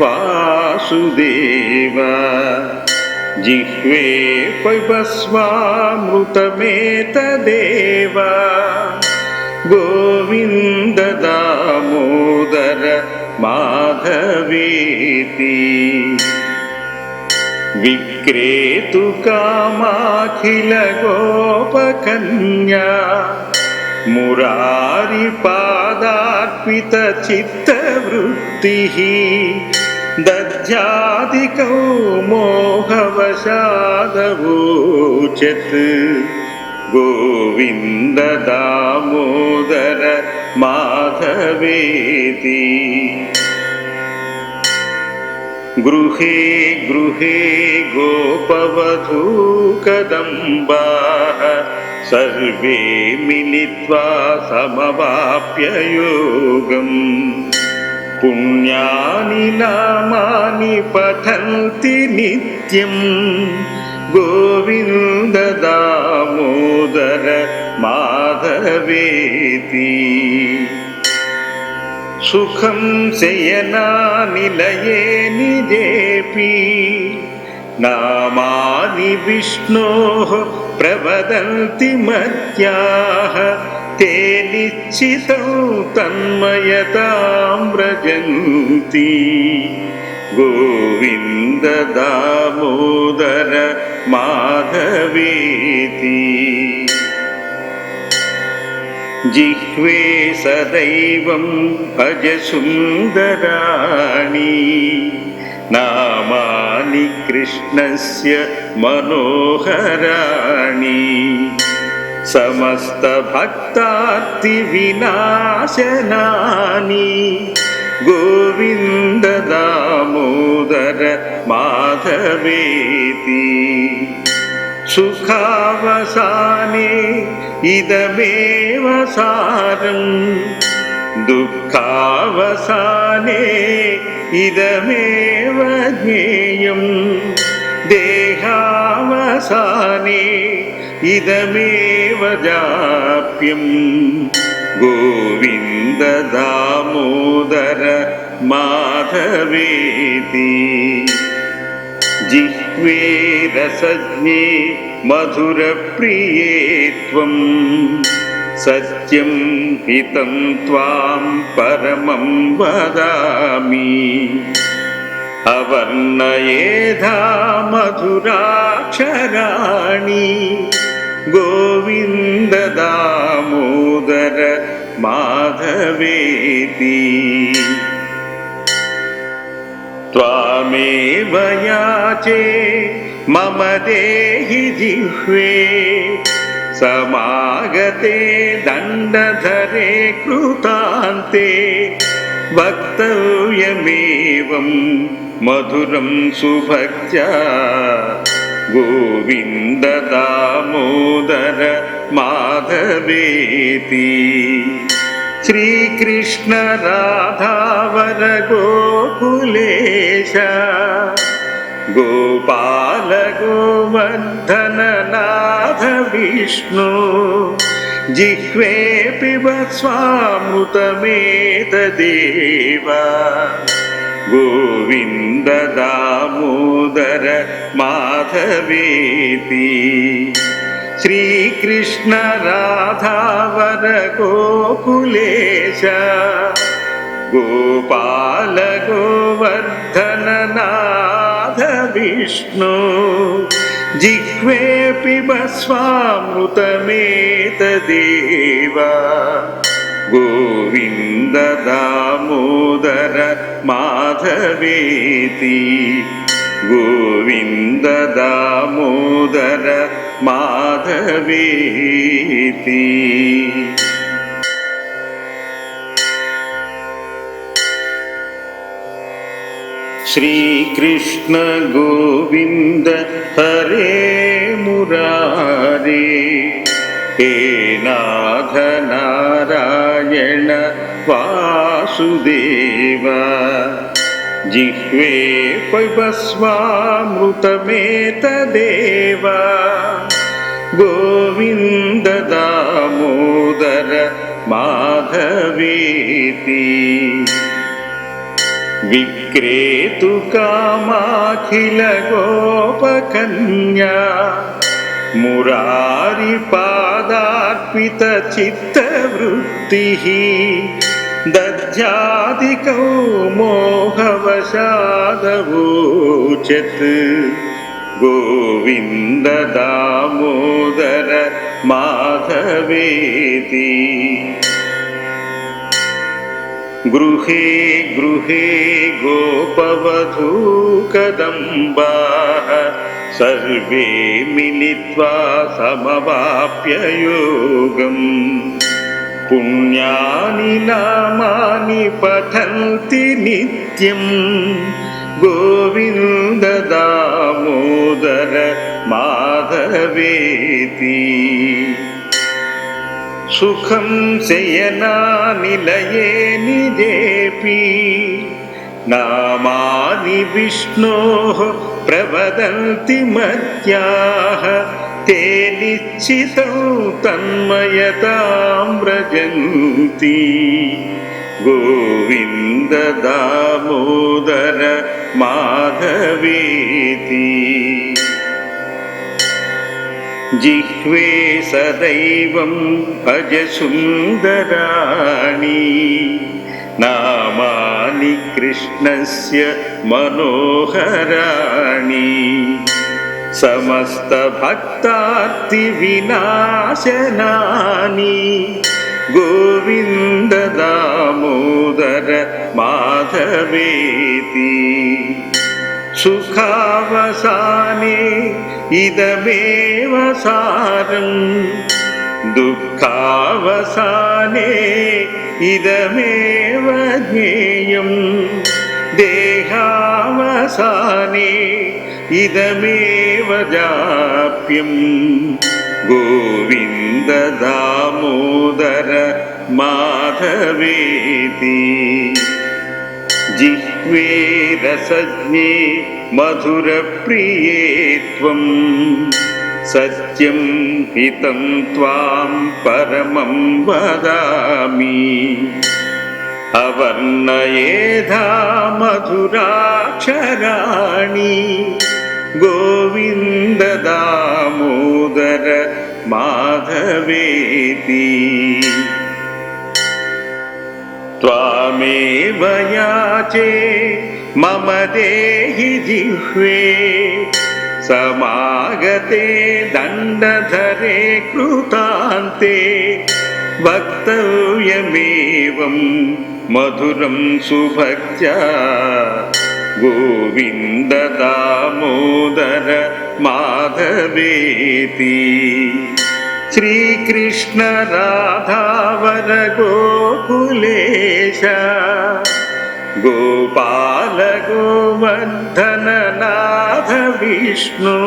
వాసుదేవ జిహ్వే పైవస్వామృతమేతదేవ గోవింద దామోదర మాధవేతి. విక్రేతు కామాఖిల గోపకన్యా మురారి పాదార్పిత చిత్తవృత్తి दध्यादिकौ मोहवशादवोचत्। गोविन्द दामोदर माधवेति। गृहे गृहे गोपवधूकदम्बाः सर्वे मिलित्वा समवाप्य योगम् पुण्यानि नामानि पठन्ति नित्यम् गोविन्द दामोदर माधवेति सुखं शयनानिलये निजेऽपि नामानि विष्णोः प्रवदन्ति मत्याः ते निश्चितं तन्मयतां व्रजन्ति गोविन्द दामोदर माधवेति जिह्वे सदैवं भज सुन्दराणि नामानि कृष्णस्य मनोहराणि समस्तभक्तार्तिविनाशनानि गोविन्द दामोदर माधवेति सुखावसाने इदमेव सारम् दुःखावसाने इदमेव ज्ञेयम् देहावसाने इदमेव जाप्यम् गोविन्द दामोदर माधवेति। जिह्वे रसज्ञे मधुरप्रिये त्वं सत्यं हितं त्वां परमं वदामि। अवर्णयेधा मधुराक्षराणि गोविन्द दामोदर माधवेति त्वामेव याचे मम देहि जिह्वे समागते दण्डधरे कृतान्ते वक्तव्यमेवं मधुरं सुभक्त्या గోవింద దామోదర మాధవేతి. శ్రీకృష్ణ రాధావర గోకులేశ. గోపాల గోవర్ధన నాథ విష్ణు. జిహ్వే పిబ స్వామృతమేత దేవ. గోవింద സോദര മാധവേതി ശ്രീകൃഷ്ണ രാധാവര ഗോകുലേശ ഗോപാല ഗോവർദ്ധനനാഥ വിഷ്ണു जिह्वे पिबस्वामृतमेतदेव गोविन्द दामोदर माधवेति गोविन्द दामोदर गोविन्द हरे मुरारे हे नाथ नारायण वासुदेव जिह्वे पिबस्वामृतमेतदेव गोविन्द दामोदर माधवेति विक्रेतुकामाखिलगोपकन्या मुरारिपादार्पितचित्तवृत्तिः दध्यादिकौ मोहवशादवोचत् गोविन्द दामोदर माधवेति। गृहे गृहे गोपवधूकदम्बाः सर्वे मिलित्वा समवाप्य योगम् पुण्यानि नामानि पठन्ति नित्यम् गोविन्द दामोदर माधवेति सुखं शयनानिलये निजेऽपि नामानि विष्णोः प्रवदन्ति मत्याः തേലിച്ഛിതം തന്മയതാമ്രജന്തി. ഗോവിന്ദ ദാമോദര മാധവേതി. ജിഹ്വേ സദൈവം ഭജസുന്ദരാണി. നാമാനി കൃഷ്ണസ്യ മനോഹരാണി. समस्तभक्तार्तिविनाशनानि गोविन्द दामोदर माधवेति सुखावसाने इदमेव सारम् दुःखावसाने इदमेव ज्ञेयम् देहावसाने इदमेव जाप्यम् गोविन्द दामोदर माधवेति। जिह्वे रसज्ञे मधुरप्रिये त्वं सत्यं हितं त्वां परमं वदामि। अवर्णयेधा मधुराक्षराणि गोविन्द दामोदर माधवेति त्वामेव याचे मम देहि जिह्वे समागते दण्डधरे कृतान्ते वक्तव्यमेवं मधुरं सुभक्त्या गोविन्द दामोदर माधवेति श्रीकृष्ण राधावर गोकुलेश गोपाल गोवर्धन नाथ विष्णु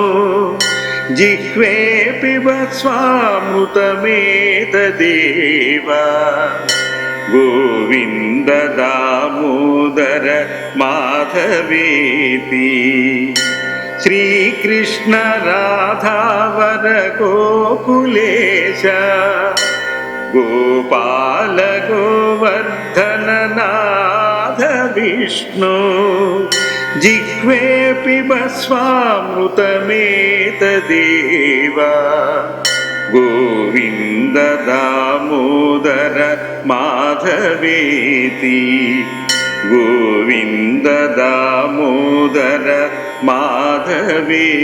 जिह्वे पिब स्वामृतमेतदेव गोविन्द दामोदर माधवेति श्रीकृष्ण राधावर गोकुलेश गोपाल गोवर्धन नाथ विष्णु जिह्वे पिब स्वामृतमेतदेव गोविन्द दामोदर माधवेति। गोविन्द दामोदर माधवेति।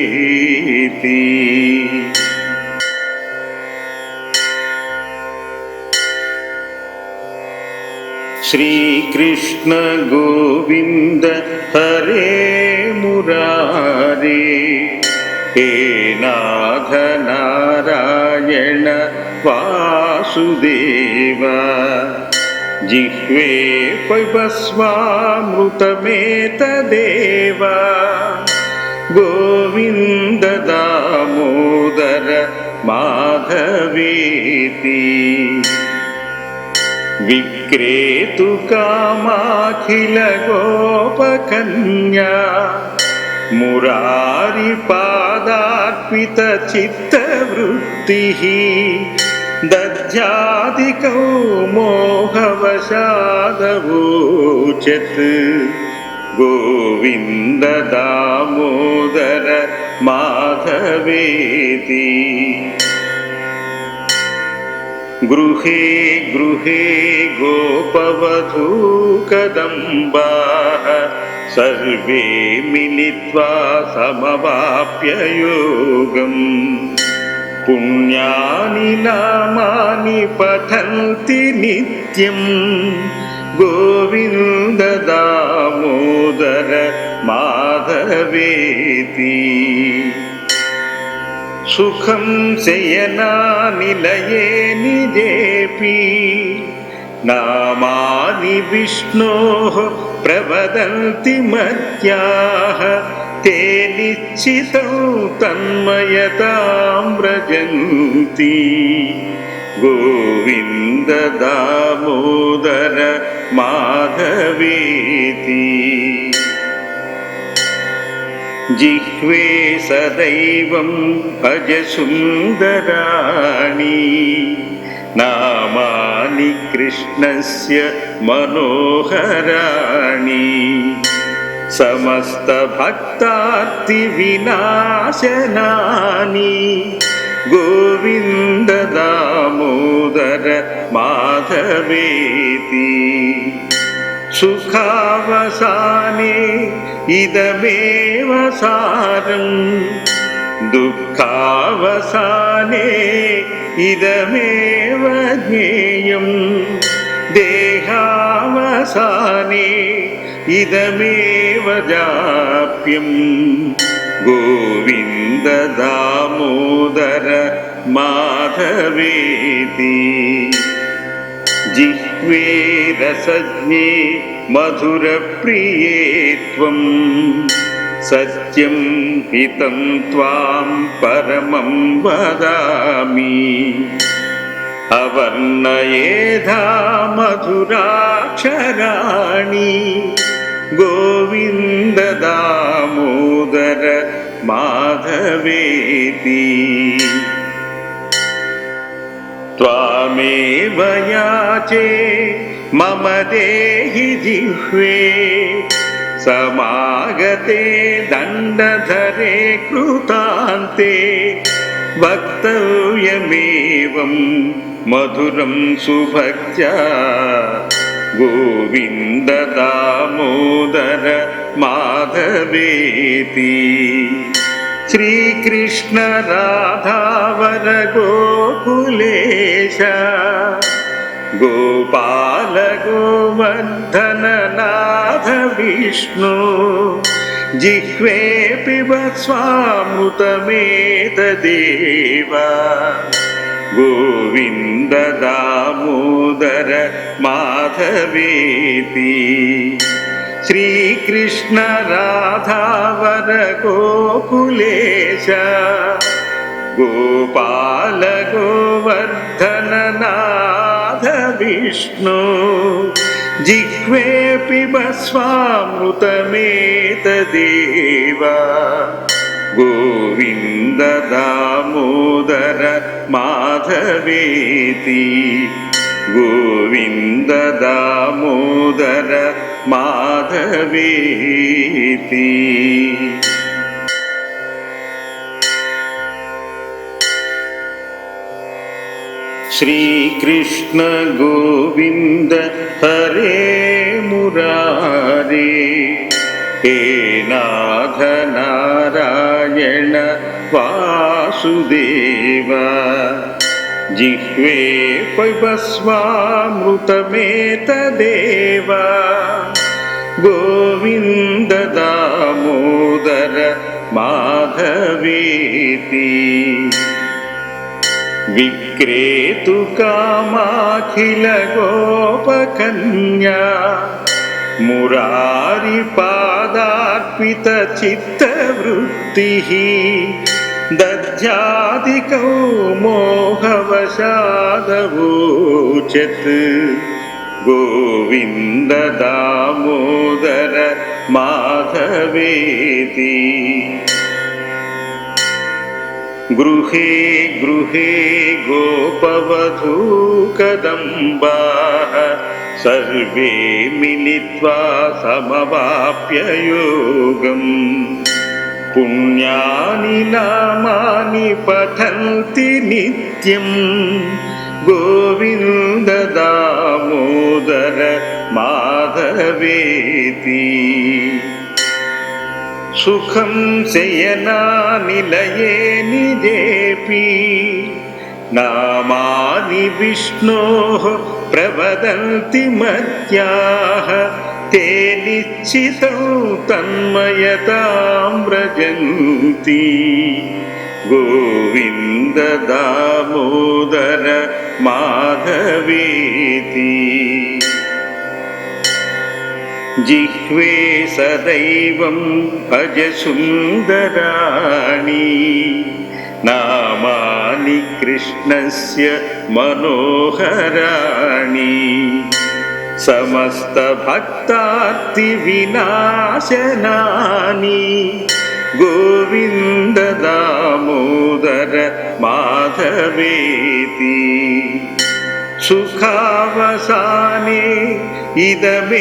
श्रीकृष्ण गोविन्द हरे मुरारे हे नाथ नारायण वासुदेव जिह्वे पिबस्वामृतमेतदेव गोविन्द दामोदर माधवेति विक्रेतु कामाखिलगोपकन्या मुरारिपादार्पितचित्तवृत्तिः दध्यादिकौ मोहवशादवोचत्। गोविन्ददामोदर माधवेति। गृहे गृहे गोपवधूकदम्बाः सर्वे मिलित्वा समवाप्य योगम् पुण्यानि नामानि पठन्ति नित्यम् गोविन्द दामोदर माधवेति सुखं शयनानिलये निजेऽपि नामानि विष्णोः प्रवदन्ति मत्याः ते निश्चितं तन्मयतां व्रजन्ति गोविन्द दामोदर माधवेति जिह्वे सदैवं भज सुन्दराणि नामानि कृष्णस्य मनोहराणि। समस्तभक्तार्तिविनाशनानि गोविन्द दामोदर माधवेति। सुखावसाने इदमेव सारम्। दुःखावसाने ഇതമേവ ജ്ഞേയം ദേഹാവസാനേ ഇതമേവ ജാപ്യം. ഗോവിന്ദ ദാമോദര മാധവേതി. ജിഹ്വേ രസജ്ഞേ മധുരപ്രിയേ सत्यं हितं त्वां परमं वदामि। अवर्णयेधा मधुराक्षराणि गोविन्द दामोदर माधवेति। त्वामेव याचे मम देहि जिह्वे समागते दण्डधरे कृतान्ते वक्तव्यमेवं मधुरं सुभक्त्या गोविन्द दामोदर माधवेति श्रीकृष्ण राधावर गोकुलेश गोपाल गोवर्धन नाथ विष्णु जिह्वे पिबस्वामृतमेतदेव गोविन्द दामोदर माधवेति श्रीकृष्ण राधावर गोकुलेश गोपाल गोवर्धन नाथ विष्णु जिह्वे पिबस्वामृतमेतदेव गोविन्द दामोदर माधवेति गोविन्द दामोदर माधवेति श्रीकृष्ण गोविन्द हरे मुरारे हे नाथ नारायण वासुदेव। जिह्वे पिबस्वामृतमेतदेव गोविन्द दामोदर माधवेति क्रेतुकामाखिलगोपकन्या मुरारिपादार्पितचित्तवृत्तिः दध्यादिकौ मोहवशादवोचत् गोविन्ददामोदर माधवेति गृहे गृहे गोपवधूकदम्बाः सर्वे యోగం समवाप्ययोगम् पुण्यानि పఠంతి నిత్యం नित्यं गोविन्ददामोदर మాధవేతి సుఖం శయనా నిలయే నిజేపి నామాని విష్ణో ప్రవదంతి మధ్యా తే నిశ్చితం తన్మయతాం గోవింద దామోదర మాధవేతి. जिह्वे सदैवं भज सुन्दराणि नामानि कृष्णस्य मनोहराणि। समस्तभक्तार्तिविनाशनानि। गोविन्द दामोदर माधवेति। सुखावसाने ഇതമേവസാരം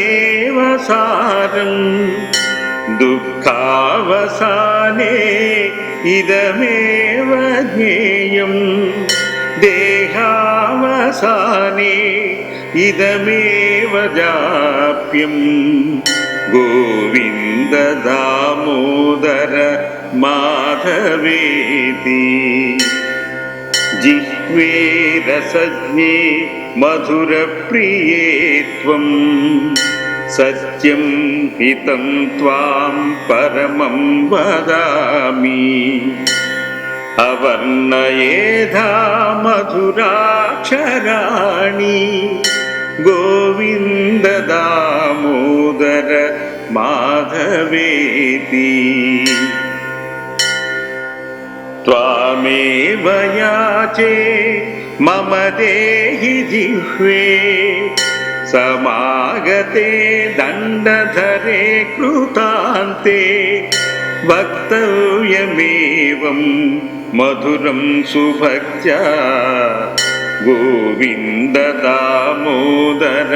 ദുഃഖാവസാനേ ഇതമേവ ജ്ഞേയം? ദേഹാവസാനേ ഇതമേവ ജാപ്യം? ഗോവിന്ദ ദാമോദര മാധവേതി. ജിഹ रसज्ञे मधुरप्रिये त्वं सत्यं हितं त्वां परमं वदामि। अवर्णयेधा मधुराक्षराणि गोविन्द दामोदर माधवेति त्वामेव याचे मम देहि जिह्वे समागते दण्डधरे कृतान्ते वक्तव्यमेवं मधुरं सुभक्त्या गोविन्द दामोदर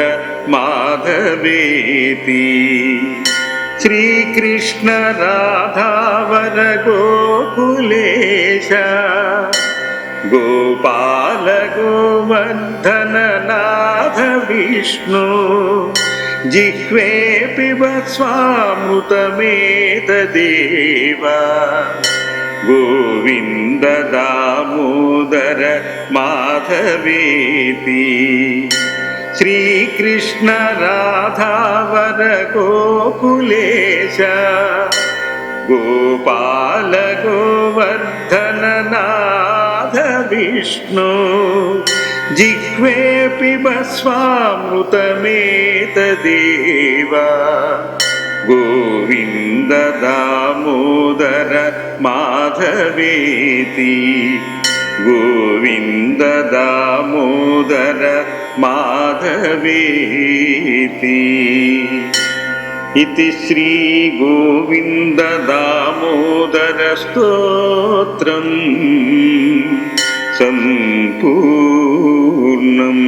माधवेति శ్రీకృష్ణ రాధావర గోకులేశ గోపాల గోవర్ధన నాథ విష్ణు జిహ్వే పిబస్వామృతమేతదేవ గోవింద దామోదర మాధవేతి. శ్రీకృష్ణ రాధావర గోకులేశ గోపాల గోవర్ధన నాథ విష్ణు జిహ్వేపి బస్వామృతమేతదేవ గోవింద దామోదర మాధవేతి గోవింద దామోదర माधवेति इति श्रीगोविन्ददामोदरस्तोत्रम् सम्पूर्णम्